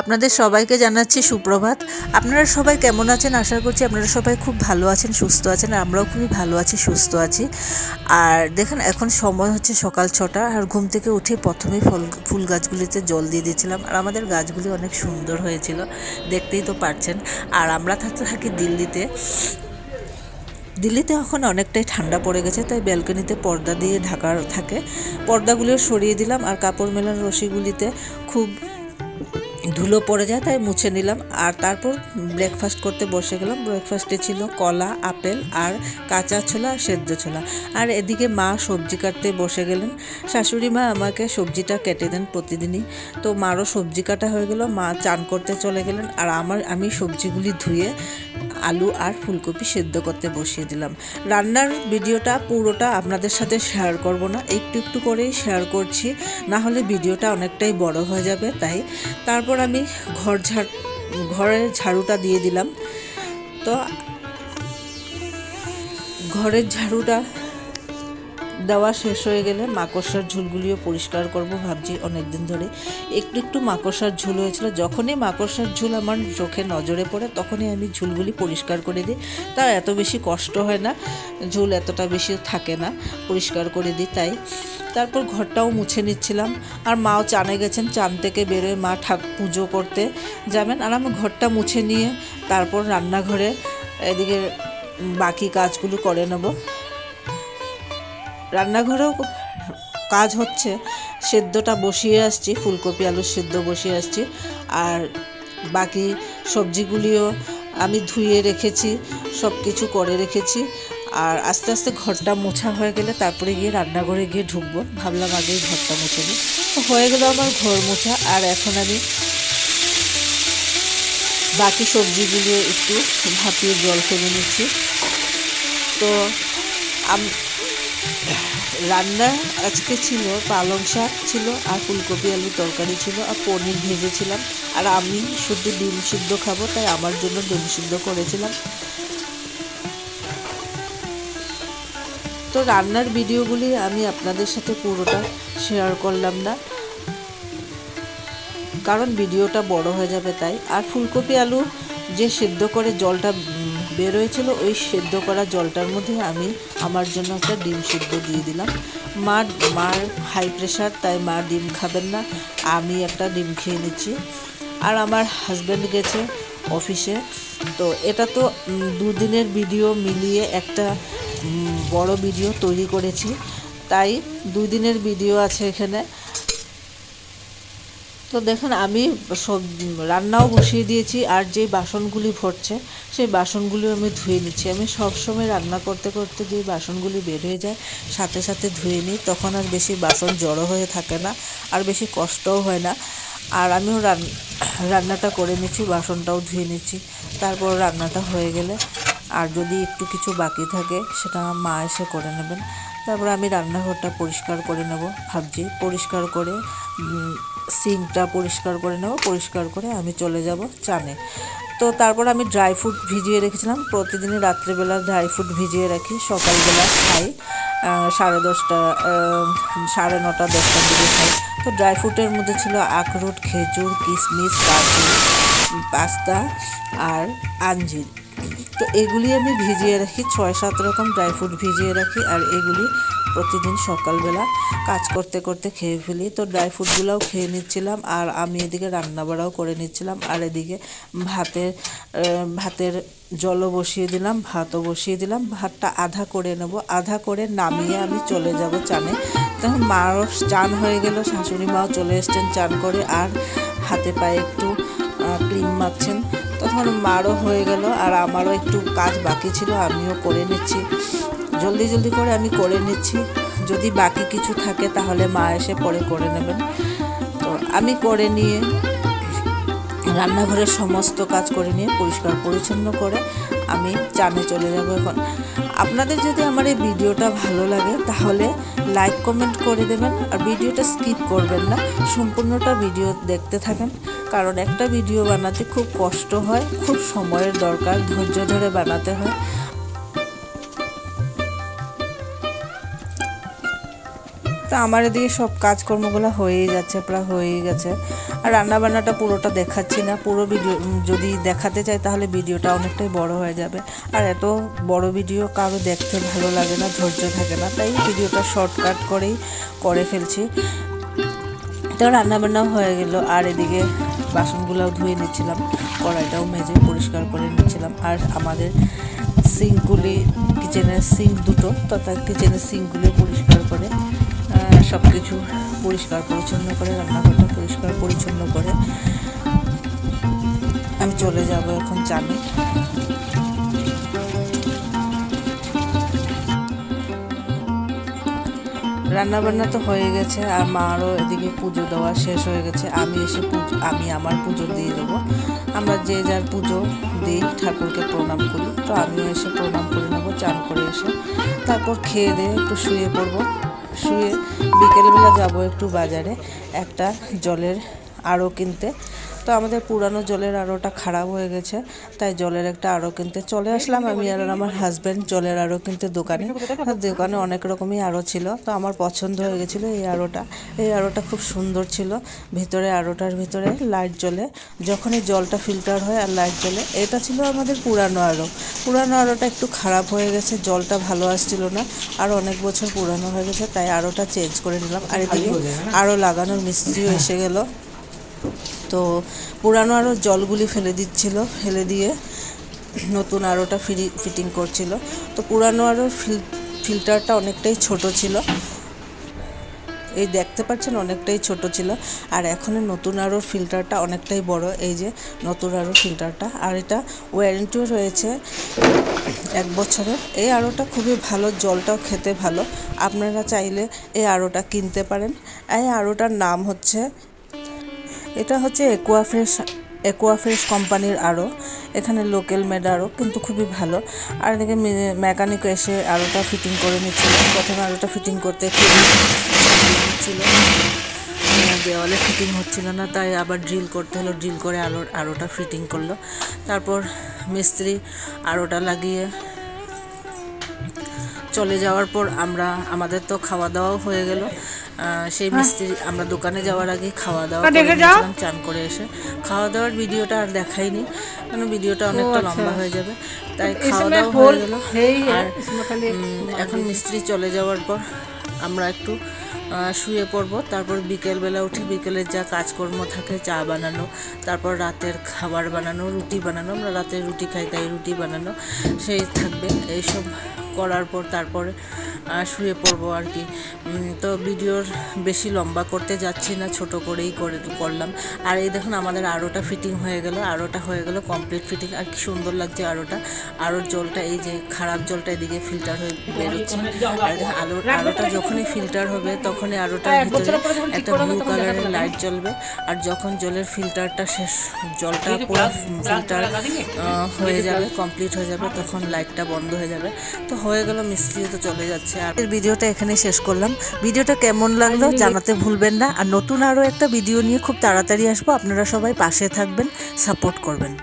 আপনাদের সবাইকে জানাচ্ছি সুপ্রভাত। আপনারা সবাই কেমন আছেন? আশা করছি আপনারা সবাই খুব ভালো আছেন, সুস্থ আছেন, আর আমরাও খুবই ভালো আছি, সুস্থ আছি। আর দেখেন, এখন সময় হচ্ছে সকাল ছটা, আর ঘুম থেকে উঠে প্রথমেই ফল, ফুল গাছগুলিতে জল দিয়ে দিয়েছিলাম। আর আমাদের গাছগুলি অনেক সুন্দর হয়েছিল, দেখতেই তো পারছেন। আর আমরা থাকি দিল্লিতে। দিল্লিতে এখন অনেকটাই ঠান্ডা পড়ে গেছে, তাই ব্যালকনিতে পর্দা দিয়ে ঢাকার থাকে। পর্দাগুলো সরিয়ে দিলাম, আর কাপড় মেলার রশিগুলিতে খুব ধুলো পড়ে যায়, তাই মুছে নিলাম। আর তারপর ব্রেকফাস্ট করতে বসে গেলাম। ব্রেকফাস্টে ছিল কলা, আপেল আর কাঁচা ছোলা আর সেদ্ধ ছোলা। আর এদিকে মা সবজি কাটতে বসে গেলেন। শাশুড়ি মা আমাকে সবজিটা কেটে দেন প্রতিদিনই। তো মারও সবজি কাটা হয়ে গেল। মা চান করতে চলে গেলেন। আর আমার, আমি সবজিগুলি ধুয়ে আলু আর ফুলকপি সেদ্ধ করতে বসিয়ে দিলাম। রান্নার ভিডিওটা পুরোটা আপনাদের সাথে শেয়ার করব না, একটু একটু করেই শেয়ার করছি, না হলে ভিডিওটা অনেকটাই বড় হয়ে যাবে, তাই। তারপর আমি ঘর ঝাড়, ঘরের ঝাড়ুটা দিয়ে দিলাম। তো ঘরের ঝাড়ুটা দেওয়া শেষ হয়ে গেলে মাকড়সার ঝুলগুলিও পরিষ্কার করব ভাবছি অনেক দিন ধরে। একটু একটু মাকড়সার ঝুল হয়েছিল। যখনই মাকড়সার ঝুল আমার চোখে নজরে পড়ে, তখনই আমি ঝুলগুলি পরিষ্কার করে দিই। তার এত বেশি কষ্ট হয় না, ঝুল এতটা বেশি থাকে না, পরিষ্কার করে দিই তাই। তারপর ঘরটাও মুছে নিচ্ছিলাম। আর মাও চানে গেছেন, চান থেকে বেরোয় মা ঠাক পুজো করতে যাবেন। আর আমি ঘরটা মুছে নিয়ে তারপর রান্নাঘরে এদিকে বাকি কাজগুলো করে নেব। রান্নাঘরেও কাজ হচ্ছে। সেদ্ধটা বসিয়ে আসছি, ফুলকপি, আলুর সেদ্ধ বসিয়ে আসছি। আর বাকি সবজিগুলিও আমি ধুয়ে রেখেছি সব কিছু করে রেখেছি। আর আস্তে আস্তে ঘরটা মোছা হয়ে গেলে তারপরে গিয়ে রান্নাঘরে গিয়ে ঢুকবো। ভাবলাম আগেই ঘরটা মুছে নিই হয়ে গেল আমার ঘর মোছা। আর এখন আমি বাকি সবজিগুলো একটু ভাপিয়ে জল ফেলে নিচ্ছি। তো রান্না আজকে ছিল পালং শাক ছিল আর ফুলকপি আলু তরকারি ছিল আর পনির ভেজেছিলাম। আর আমি শুধু ডিম সিদ্ধ খাব, তাই আমার জন্য ডিম সিদ্ধ করেছিলাম। তো রান্নার ভিডিওগুলি আমি আপনাদের সাথে পুরোটা শেয়ার করলাম না। কারণ ভিডিওটা বড় হয়ে যাবে তাই। আর ফুলকপি, আলু যে সেদ্ধ করে জলটা বেরোয়েছিল ওই সেদ্ধ করা জলটার মধ্যে আমি আমার জন্য একটা ডিম সেদ্ধ দিয়ে দিলাম। মা, মার হাই প্রেশার তাই মা ডিম খাবেন না। আমি একটা ডিম খেয়ে নিচ্ছি। আর আমার হাজব্যান্ড গেছে অফিসে তো এটা তো দুদিনের ভিডিও মিলিয়ে একটা বড় ভিডিও তৈরি করেছি। তাই দুই দিনের ভিডিও আছে এখানে। তো দেখুন, আমি সব রান্নাও বসিয়ে দিয়েছি, আর যে বাসনগুলি ভরছে, সেই বাসনগুলি আমি ধুয়ে নিচ্ছি। আমি সবসময় রান্না করতে করতে যে বাসনগুলি বের হয়ে যায়, সাথে সাথে ধুয়ে নিই, তখন আর বেশি বাসন জড়ো হয়ে থাকে না, আর বেশি কষ্টও হয় না। আর আমিও রান, রান্নাটা করে নিচ্ছি, বাসনটাও ধুয়ে নিচ্ছি, তারপর রান্নাটা হয়ে গেলে আর যদি একটু কিছু বাকি থাকে, সেটা মা এসে করে নেবেন। তারপর আমি রান্নাঘরটা পরিষ্কার করে নেব। ভাবছি পরিষ্কার করে সিঙ্কটা পরিষ্কার করে নেব, পরিষ্কার করে আমি চলে যাব চানে। তো তারপর আমি ড্রাই ফ্রুট ভিজিয়ে রেখেছিলাম। প্রতিদিনই রাত্রেবেলা ড্রাই ফ্রুট ভিজিয়ে রাখি। সকালবেলা খাই সাড়ে দশটা সাড়ে নটা, দশটার দিকে খাই। তো ড্রাই ফ্রুটের মধ্যে ছিল আখরোট, খেজুর, কিশমিশ কাজু পাস্তা আর আঞ্জির। তো এগুলি আমি ভিজিয়ে রাখি, ছয়, সাত রকম ড্রাই ফ্রুট ভিজিয়ে রাখি আর এগুলি প্রতিদিন সকালবেলা কাজ করতে করতে খেয়ে ফেলি। তো ড্রাই ফ্রুটগুলোও খেয়ে নিচ্ছিলাম আর আমি এদিকে রান্নাবাড়াও করে নিচ্ছিলাম আর এদিকে ভাতের ভাতের জলও বসিয়ে দিলাম, ভাতও বসিয়ে দিলাম, ভাতটা আধা করে নেব। আধা করে নামিয়ে আমি চলে যাব চানে। তখন মারও চান হয়ে গেল, শাশুড়ি মাও চলে এসছেন চান করে আর হাতে পায়ে একটু ক্রিম মাখছেন। তখন মারও হয়ে গেল আর আমারও একটু কাজ বাকি ছিল, আমিও করে নিচ্ছি। জলদি জলদি করে আমি করে নিচ্ছি। যদি বাকি কিছু থাকে তাহলে মা এসে পরে করে নেবেন। তো আমি করে নিয়ে রান্নাঘরের সমস্ত কাজ করে নিয়ে পরিষ্কার পরিচ্ছন্ন করে আমি চানে চলে যাব এখন। আপনাদের যদি আমার এই ভিডিওটা ভালো লাগে তাহলে লাইক, কমেন্ট করে দেবেন আর ভিডিওটা স্কিপ করবেন না। সম্পূর্ণটা ভিডিও দেখতে থাকেন। কারণ একটা ভিডিও বানাতে খুব কষ্ট হয়, খুব সময়ের দরকার, ধৈর্য ধরে বানাতে হয়। তো আমার এদিকে সব কাজকর্মগুলো হয়েই যাচ্ছে, প্রায় হয়েই গেছে। আর রান্নাবান্নাটা পুরোটা দেখাচ্ছি না, পুরো ভিডিও যদি দেখাতে চাই তাহলে ভিডিওটা অনেকটাই বড় হয়ে যাবে। আর এত বড় ভিডিও কারও দেখতে ভালো লাগে না, ধৈর্য থাকে না, তাই ভিডিওটা শর্টকাট করেই করে ফেলছি। তো রান্নাবান্না হয়ে গেল, আর এদিকে বাসনগুলোও ধুয়ে নিচ্ছিলাম, কড়াইটাও মেজে পরিষ্কার করে নিচ্ছিলাম। আর আমাদের সিঙ্কগুলি, কিচেনের সিঙ্ক দুটো, তথা কিচেনের সিঙ্কগুলি পরিষ্কার করে সব কিছু পরিষ্কার পরিচ্ছন্ন করে, রান্নাঘরটা পরিষ্কার পরিচ্ছন্ন করে, আমি চলে যাব এখন চালে। রান্নাবান্না তো হয়ে গেছে, আর মারও এদিকে পুজো দেওয়া শেষ হয়ে গেছে। আমি এসে পুজো, আমি আমার পুজো দিয়ে দেবো। আমরা যে যার পুজো দিই, ঠাকুরকে প্রণাম করি। তো আমিও এসে প্রণাম করে নেব, চান করে এসে। তারপর খেয়ে দিয়ে একটু শুয়ে পড়ব। শুয়ে বিকেলবেলা যাব একটু বাজারে, একটা জলের আড়ো কিনতে। তো আমাদের পুরানো জলের আরোটা খারাপ হয়ে গেছে, তাই জলের একটা আড়ো কিনতে চলে আসলাম। আমি আর আমার হাজব্যান্ড জলের আড়ো কিনতে দোকানে। দোকানে অনেক রকমই আড়ো ছিল, তো আমার পছন্দ হয়ে গেছিল এই আরোটা। এই আরোটা খুব সুন্দর ছিল, ভিতরে আরোটার ভিতরে লাইট জ্বলে। যখনই জলটা ফিল্টার হয় আর লাইট জ্বলে, এটা ছিল আমাদের পুরানো আড়ো পুরানো আরোটা একটু খারাপ হয়ে গেছে, জলটা ভালো আসছিল না। আর অনেক বছর পুরানো হয়ে গেছে, তাই আরোটা চেঞ্জ করে নিলাম। আর এদিকে আরও লাগানোর মিস্ত্রিও এসে গেল। তো পুরানো আরও জলগুলি ফেলে দিচ্ছিল, ফেলে দিয়ে নতুন আরোটা ফিরি ফিটিং করছিল। তো পুরানো আরও ফিল ফিল্টারটা অনেকটাই ছোট ছিল। এই দেখতে পাচ্ছেন অনেকটাই ছোট ছিল। আর এখনের নতুন আরও ফিল্টারটা অনেকটাই বড়, এই যে নতুন আরও ফিল্টারটা আর এটা ওয়ারেন্টিও রয়েছে এক বছরের। এই আড়োটা খুবই ভালো, জলটাও খেতে ভালো। আপনারা চাইলে এই আড়োটা কিনতে পারেন। এই আড়োটার নাম হচ্ছে এটা হচ্ছে একুয়াফ্রেশ একুয়াফ্রেশ কোম্পানির আরও এখানে লোকাল মেড আরও কিন্তু খুবই ভালো। আর এদিকে মেকানিক এসে আরোটা ফিটিং করে নিচ্ছিল। প্রথমে আরোটা ফিটিং করতে ছিল দেওয়ালে ফিটিং হচ্ছিল না, তাই আবার ড্রিল করতে হলো। ড্রিল করে আলো আরোটা ফিটিং করল। তারপর মিস্ত্রি আরোটা লাগিয়ে চলে যাওয়ার পর আমরা, আমাদের তো খাওয়া দাওয়াও হয়ে গেল। সেই মিস্ত্রি আমরা দোকানে যাওয়ার আগে খাওয়া দাওয়া করে চান করে এসে। খাওয়া দাওয়ার ভিডিওটা আর দেখাইনি কারণ ভিডিওটা অনেকটা লম্বা হয়ে যাবে। তাই খাওয়া দাওয়া হয়ে গেল। আর এখন মিস্ত্রি চলে যাওয়ার পর আমরা একটু শুয়ে পড়ব। তারপর বিকেলবেলা উঠে বিকেলের যা কাজকর্ম থাকে চা বানানো তারপর রাতের খাবার বানানো রুটি বানানো। আমরা রাতে রুটি খাই তাই রুটি বানানো সেই থাকবে। এইসব করার পর তারপরে শুয়ে পড়ব আর কি। তো ভিডিওর বেশি লম্বা করতে যাচ্ছি না ছোট করেই করে করলাম। আর এই দেখুন আমাদের আরোটা ফিটিং হয়ে গেল আরোটা হয়ে গেল কমপ্লিট ফিটিং আর কি সুন্দর লাগছে আরোটা। আরোর জলটা এই যে খারাপ জলটা এদিকে ফিল্টার হয়ে বেরোচ্ছে। আর আলো আরোটা যখনই ফিল্টার হবে তখনই আরোটার ভিতরে একটা ব্লু কালারের লাইট জ্বলবে। আর যখন জলের ফিল্টারটা শেষ জলটা পুরো ফিল্টার হয়ে যাবে কমপ্লিট হয়ে যাবে তখন লাইটটা বন্ধ হয়ে যাবে। তো হয়ে গেল মিস্ত্রি তো চলে যাচ্ছে। আর ভিডিওটা এখানে শেষ করলাম। ভিডিওটা কেমন লাগল জানাতে ভুলবেন না। আর নতুন আরও একটা ভিডিও নিয়ে খুব তাড়াতাড়ি আসব। আপনারা সবাই পাশে থাকবেন সাপোর্ট করবেন।